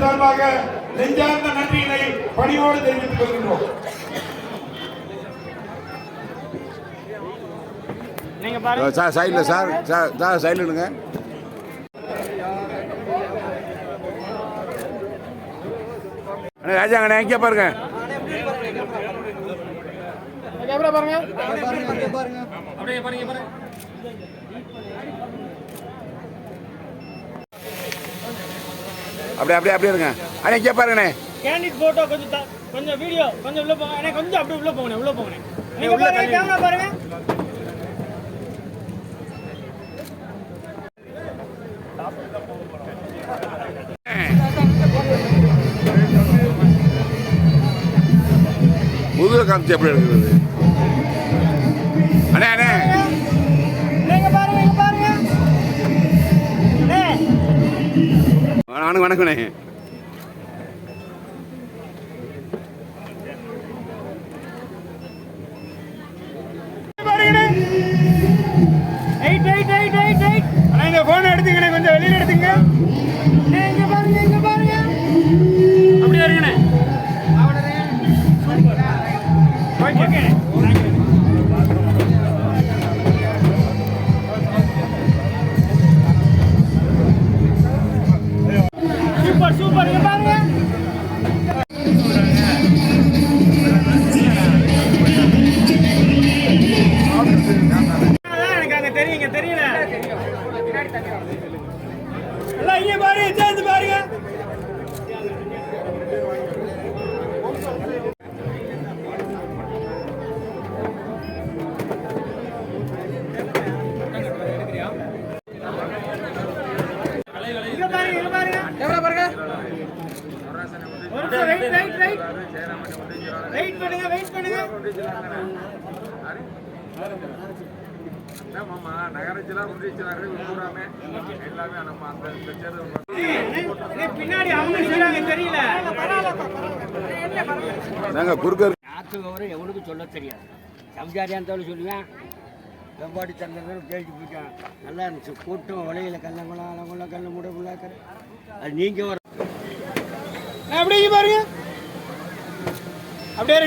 சார்பாக நெஞ்சார்ந்த நன்றியினை பணியோடு தெரிவித்துக் கொள்கின்றோம். நீங்க பாருங்க. சார் சைடில் சார் சார் சைடிலுங்க அண்ணே ராஜாங்கண்ணே எங்கே பாருங்க. கேமரா பாருங்க. அப்படியே அப்படியே அப்படியே இருங்க. அண்ணே இங்கே பாருங்கண்ணே. கேண்டிட் போட்டோ கொஞ்சம் கொஞ்சம் வீடியோ கொஞ்சம் உள்ள போங்க. அண்ணே கொஞ்சம் அப்படியே உள்ள போங்க உள்ள போங்க நீங்க பாருங்க கேமரா பாருங்க. முதுக காமிச்சு எப்படி எடுக்கிறது? அண்ணே அண்ணே. வணக்கம் வணக்கண்ணே. ரைட் இந்த போன் எடுத்துங்கண்ணே கொஞ்சம் வெளியில எடுத்துங்க எல்லாம் இங்க பாருங்க சேர்ந்து பாருங்க. வெயிட் பண்ணுங்க வெயிட் பண்ணுங்க. ஆமாம்மா நகராட்சிலாம் முடிச்சினாரு பூராமே. எல்லாமே நம்ம அந்த பின்னாடி அவங்க தெரியல. நாங்கள் குறுக்க நாற்று விவரம் எவனுக்கு சொல்ல தெரியாது. சம்சாரியா இருந்தாலும் சொல்லுவேன். வெம்பாடி சந்திரன் கேள்வி போயிட்டான். நல்லா இருந்துச்சு. கூட்டம் வலையில கல்லங்குளம் அலங்குளம் கல்லு மூட முள்ளாக்கர் அது நீங்கள் வர அப்படியே பாருங்க? அப்படியே